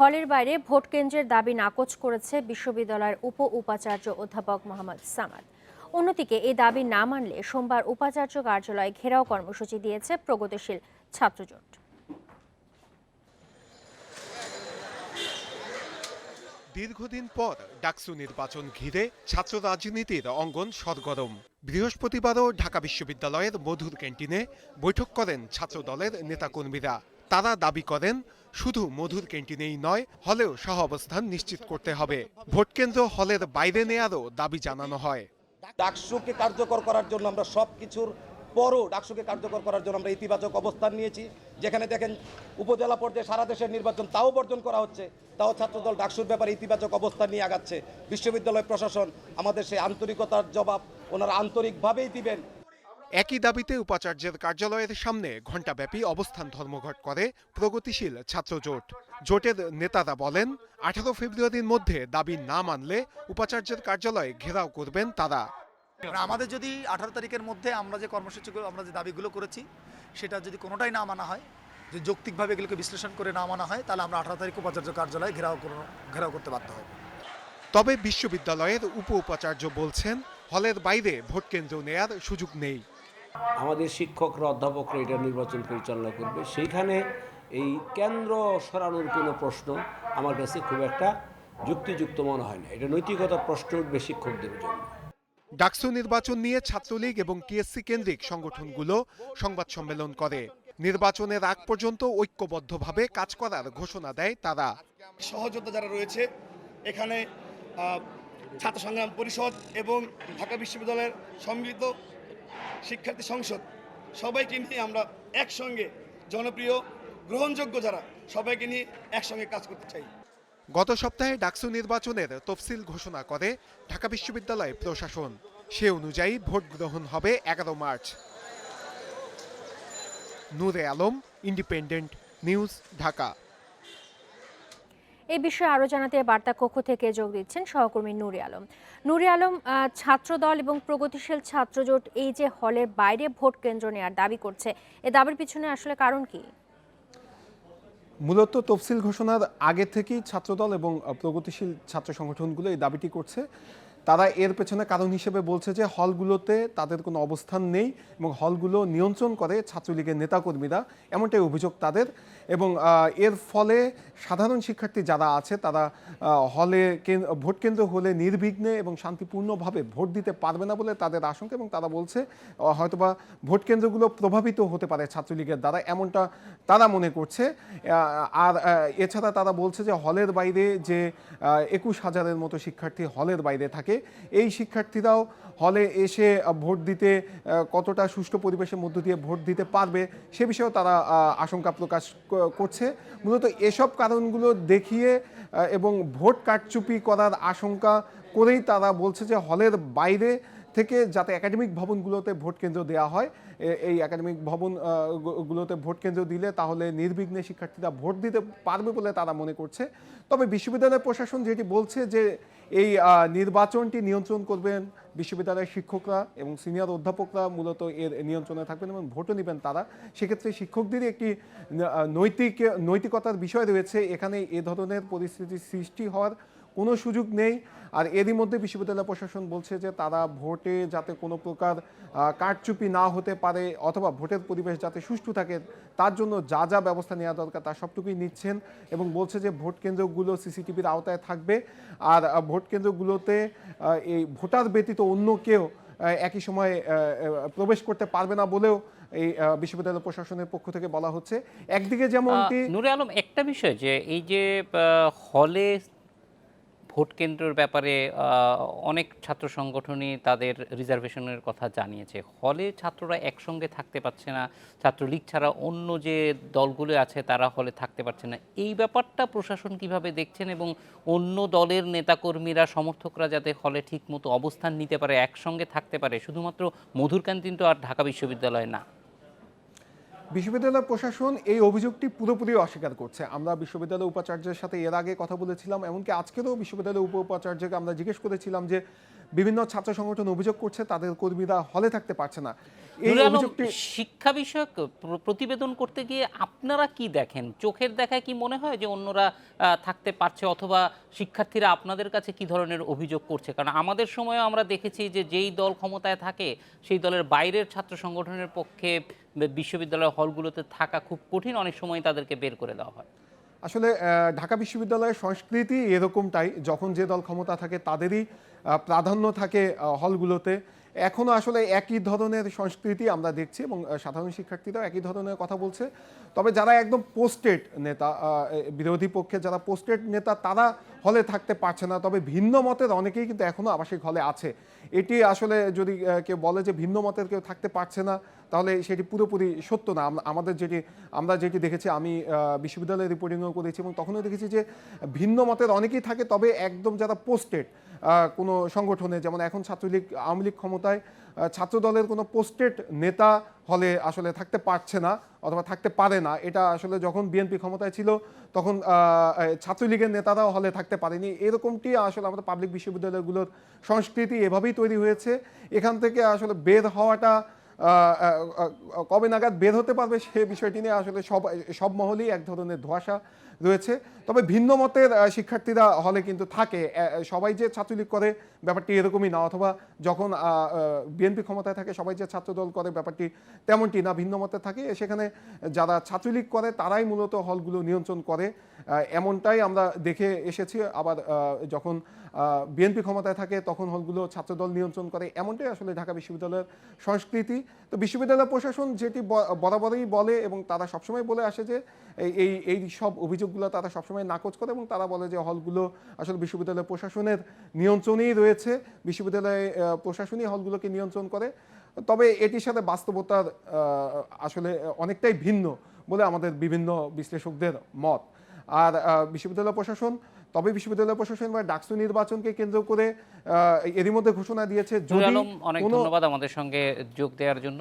হলের বাইরে ভোট কেন্দ্রের দাবি নাকচ করেছে বিশ্ববিদ্যালয়ের উপ উপাচার্য অধ্যাপক মোহাম্মদ সামাদ। অন্যদিকে এই দাবি না মানলে সোমবার উপাচার্য কার্যালয়ে ঘেরাও কর্মসূচি দিয়েছে প্রগতিশীল ছাত্রজোট। দীর্ঘদিন পর ডাকসু নির্বাচন ঘিরে ছাত্র রাজনীতির অঙ্গন সরগরম বৃহস্পতিবারও ঢাকা বিশ্ববিদ্যালয়ের মধুর ক্যান্টিনে বৈঠক করেন ছাত্র দলের নেতাকর্মীরা। তারা দাবি করেন শুধু মধুর ক্যান্টিনেই নয়, হলেও সহ অবস্থান নিশ্চিত করতে হবে। ভোটকেন্দ্র হলের বাইরে নেয়ারও দাবি জানানো হয়। ডাকসুকে কার্যকর করার জন্য আমরা সব কিছুর পরও ডাকসুকে কার্যকর করার জন্য আমরা ইতিবাচক অবস্থান নিয়েছি। যেখানে দেখেন, উপজেলা পর্যায়ে সারা দেশের নির্বাচন তাও বর্জন করা হচ্ছে, তাও ছাত্রদল ডাকসুর ব্যাপারে ইতিবাচক অবস্থান নিয়ে আগাচ্ছে। বিশ্ববিদ্যালয় প্রশাসন আমাদের সেই আন্তরিকতার জবাব ওনারা আন্তরিকভাবেই দিবেন। একই দাবিতে উপাচার্যের কার্যালয়ের সামনে ঘণ্টাব্যাপী অবস্থান ধর্মঘট করে প্রগতিশীল ছাত্র জোট জোটের নেতারা বলেন আঠারো ফেব্রুয়ারির মধ্যে দাবি না মানলে উপাচার্যের কার্যালয়ে ঘেরাও করবেন তারা। আমাদের যদি আঠারো তারিখের মধ্যে আমরা যে কর্মসূচিগুলো আমরা যে দাবিগুলো করেছি সেটা যদি কোনোটাই না মানা হয় যে যৌক্তিকভাবে এগুলোকে বিশ্লেষণ করে না মানা হয় তাহলে আমরা আঠারো তারিখ উপাচার্য কার্যালয়ে ঘেরাও ঘেরাও করতে বাধ্য হব। তবে বিশ্ববিদ্যালয়ের উপ উপাচার্য বলছেন হলের বাইরে ভোট কেন্দ্র নেয়ার সুযোগ নেই। আমাদের শিক্ষকরা অধ্যাপকরা এটা নির্বাচন পরিচালনা করবে। সেইখানে এই কেন্দ্র সরানোর কোনো প্রশ্ন আমার কাছে খুব একটা যুক্তিযুক্ত মনে হয় না। এটা নৈতিকতা প্রশ্ন উঠবে শিক্ষকদের জন্য। ডাকসু নির্বাচন নিয়ে ছাত্রলীগ এবং টিএসসি কেন্দ্রিক সংগঠনগুলো সংবাদ সম্মেলন করে। নির্বাচনের আগ পর্যন্ত ঐক্যবদ্ধভাবে কাজ করার ঘোষণা দেয় তারা। সহযোদ্ধা যারা রয়েছে এখানে আহ, ছাত্র সংগ্রাম পরিষদ এবং ঢাকা বিশ্ববিদ্যালয়ের সম্মিলিত শিক্ষার্থী সংসদ, সবাইকে নিয়ে আমরা একসঙ্গে জনপ্রিয়, গ্রহণযোগ্য যারা, সবাইকে নিয়ে একসঙ্গে কাজ করতে চাই। গত সপ্তাহে ডাকসু নির্বাচনের তফসিল ঘোষণা করে ঢাকা বিশ্ববিদ্যালয় প্রশাসন। সে অনুযায়ী ভোট গ্রহণ হবে এগারো March. Nure Alam, Independent News, Dhaka. এই বিষয়ে আরও জানাতে বার্তা কক্ষ থেকে যোগ দিচ্ছেন সহকর্মী নুরি আলম। নুরি আলম ছাত্র ছাত্রদল এবং প্রগতিশীল ছাত্রজোট এই যে হলের বাইরে ভোট কেন্দ্র নেওয়ার দাবি করছে, এ দাবির পিছনে আসলে কারণ কি? মূলত তফসিল ঘোষণার আগে থেকেই ছাত্রদল এবং প্রগতিশীল ছাত্র সংগঠনগুলো এই দাবিটি করছে। তারা এর পেছনে কারণ হিসেবে বলছে যে হলগুলোতে তাদের কোনো অবস্থান নেই এবং হলগুলো নিয়ন্ত্রণ করে ছাত্রলীগের নেতাকর্মীরা, এমনটাই অভিযোগ তাদের। এবং এর ফলে সাধারণ শিক্ষার্থী যারা আছে তারা হলে ভোট কেন্দ্র হলে নির্বিঘ্নে এবং শান্তিপূর্ণভাবে ভোট দিতে পারবে না বলে তাদের আশঙ্কা এবং তারা বলছে হয়তোবা ভোট কেন্দ্রগুলো প্রভাবিত হতে পারে ছাত্রলীগের দ্বারা এমনটা তারা মনে করছে। আর এছাড়া তারা বলছে যে হলের বাইরে যে একুশ হাজারের মতো শিক্ষার্থী হলের বাইরে থাকে এই শিক্ষার্থীরাও হলে এসে ভোট দিতে কতটা সুষ্ঠু পরিবেশের মধ্য দিয়ে ভোট দিতে পারবে সে বিষয়েও তারা আশঙ্কা প্রকাশ করছে। মূলত এসব কারণগুলো দেখিয়ে এবং ভোট কারচুপি করার আশঙ্কা করেই তারা বলছে যে হলের বাইরে থেকে যাতে একাডেমিক ভবনগুলোতে ভোট কেন্দ্র দেওয়া হয় এই একাডেমিক ভবন গুলোতে ভোট কেন্দ্র দিলে তাহলে নির্বিঘ্নে শিক্ষার্থীরা ভোট দিতে পারবে বলে তারা মনে করছে। তবে বিশ্ববিদ্যালয় প্রশাসন যেটি বলছে যে এই নির্বাচনটি নিয়ন্ত্রণ করবেন বিশ্ববিদ্যালয়ের শিক্ষকরা এবং সিনিয়র অধ্যাপকরা মূলত এর নিয়ন্ত্রণে থাকবেন এবং ভোটও নেবেন তারা। সেক্ষেত্রে শিক্ষকদেরই একটি নৈতিক, নৈতিকতার বিষয় রয়েছে। এখানে এ ধরনের পরিস্থিতি সৃষ্টি হওয়ার কোনো সুযোগ নেই। আর এরই মধ্যে বিশ্ববিদ্যালয় প্রশাসন বলছে যে তারা ভোটে যাতে কোনো প্রকার কারচুপি না হতে পারে অথবা ভোটের পরিবেশ যাতে সুষ্ঠু থাকে তার জন্য যা যা ব্যবস্থা নেওয়া দরকার তা সবটুকুই নিচ্ছেন এবং বলছে যে ভোট কেন্দ্রগুলো সিসিটিভির আওতায় থাকবে। আর ভোট কেন্দ্রগুলোতে এই ভোটার ব্যতীত অন্য কেউ একই সময় প্রবেশ করতে পারবে না বলেও এই বিশ্ববিদ্যালয় প্রশাসনের পক্ষ থেকে বলা হচ্ছে। একদিকে যেমন নূরে আলম একটা বিষয় যে এই যে হলে ভোট কেন্দ্রের ব্যাপারে অনেক ছাত্র সংগঠনই তাদের রিজার্ভেশনের কথা জানিয়েছে। হলে ছাত্ররা একসঙ্গে থাকতে পারছে না, ছাত্রলীগ ছাড়া অন্য যে দলগুলো আছে তারা হলে থাকতে পারছে না। এই ব্যাপারটা প্রশাসন কীভাবে দেখছেন এবং অন্য দলের নেতাকর্মীরা, সমর্থকরা যাতে হলে ঠিকমতো অবস্থান নিতে পারে, একসঙ্গে থাকতে পারে, শুধুমাত্র মধুর ক্যান্টিন তো আর ঢাকা বিশ্ববিদ্যালয় না। বিশ্ববিদ্যালয় প্রশাসন এই অভিযোগটি পুরোপুরি অস্বীকার করছে। আমরা বিশ্ববিদ্যালয় উপাচার্যের সাথে এর আগে কথা বলেছিলাম, এমনকি আজকেরও বিশ্ববিদ্যালয় উপ উপাচার্যকে আমরা জিজ্ঞেস করেছিলাম যে বিভিন্ন ছাত্র সংগঠন অভিযোগ করছে তাদের কর্মীরা হলে থাকতে পারছে না। এই অভিযোগটি শিক্ষা বিষয়ক প্রতিবেদন করতে গিয়ে আপনারা কি দেখেন? চোখের দেখায় কি মনে হয় যে অন্যরা থাকতে পারছে? অথবা শিক্ষার্থীরা আপনাদের কাছে কি ধরনের অভিযোগ করছে? কারণ আমাদের সময় আমরা দেখেছি যে যেই দল ক্ষমতায় থাকে সেই দলের বাইরের ছাত্র সংগঠনের পক্ষে বিশ্ববিদ্যালয় হলগুলোতে থাকা খুব কঠিন। অনেক সময় তাদেরকে বের করে দেওয়া হয়। আসলে ঢাকা বিশ্ববিদ্যালয়ের সংস্কৃতি এরকমটাই। যখন যে দল ক্ষমতা থাকে, তাদেরই প্রাধান্য থাকে হলগুলোতে। এখনও আসলে একই ধরনের সংস্কৃতি আমরা দেখছি এবং সাধারণ শিক্ষার্থীরাও একই ধরনের কথা বলছে। তবে যারা একদম পোস্টেড নেতা বিরোধী পক্ষে যারা পোস্টেড নেতা, তারা হলে থাকতে পারছে না, তবে ভিন্ন মতের অনেকেই কিন্তু এখনও আবাসিক হলে আছে। এটি আসলে যদি কেউ বলে যে ভিন্ন মতের কেউ থাকতে পারছে না, তাহলে সেটি পুরোপুরি সত্য না। আমাদের যেটি, আমরা যেটি দেখেছি, আমি বিশ্ববিদ্যালয়ে রিপোর্টিংও করেছি এবং তখনও দেখেছি যে ভিন্ন মতের অনেকেই থাকে, তবে একদম যারা পোস্টেড কোনো সংগঠনে, যেমন এখন ছাত্রলীগ, আওয়ামী লীগ ক্ষমতায় আহ, ছাত্র দলের কোনো পোস্টেড নেতা হলে আসলে থাকতে পারছে না অথবা থাকতে পারে না। এটা আসলে যখন বিএনপি ক্ষমতায় ছিল তখন ছাত্রলীগের নেতারাও হলে থাকতে পারেনি। এরকমটি আসলে আমাদের পাবলিক বিশ্ববিদ্যালয়গুলোর সংস্কৃতি এভাবেই তৈরি হয়েছে। এখান থেকে আসলে বের হওয়াটা কবে নাগাদ বের হতে পারবে সে বিষয়টি নিয়ে আসলে সব সব মহলেই এক ধরনের ধোঁয়াশা রয়েছে। তবে ভিন্ন মতের শিক্ষার্থীরা হলে কিন্তু থাকে। সবাই যে ছাত্রলীগ করে, ব্যাপারটি এরকমই না। অথবা যখন বিএনপি ক্ষমতায় থাকে, সবাই যে ছাত্রদল করে, ব্যাপারটি তেমনটি না। ভিন্ন মতে থাকে। সেখানে যারা ছাত্রলীগ করে, তারাই মূলত হলগুলো নিয়ন্ত্রণ করে। এমনটাই আমরা দেখে এসেছি। আবার যখন বিএনপি ক্ষমতায় থাকে, তখন হলগুলো ছাত্রদল নিয়ন্ত্রণ করে। এমনটাই আসলে ঢাকা বিশ্ববিদ্যালয়ের সংস্কৃতি। তো বিশ্ববিদ্যালয় প্রশাসন যেটি বরাবরই বলে এবং তারা সবসময় বলে আসে যে, এই- এই সব অভিযোগগুলো তারা সবসময় নাকচ করে এবং তারা বলে যে, হলগুলো আসলে বিশ্ববিদ্যালয় প্রশাসনের নিয়ন্ত্রণেই রয়েছে। বিশ্ববিদ্যালয় প্রশাসনই হলগুলোকে নিয়ন্ত্রণ করে। তবে এটির সাথে বাস্তবতার আসলে অনেকটাই ভিন্ন বলে আমাদের বিভিন্ন বিশ্লেষকদের মত। আর বিশ্ববিদ্যালয় প্রশাসন তবে বিশ্ববিদ্যালয় প্রশাসন বা ডাকসু নির্বাচনকে কেন্দ্র করে আহ, এরই মধ্যে ঘোষণা দিয়েছে যদি অনেক ধন্যবাদ আমাদের সঙ্গে যোগ দেওয়ার জন্য।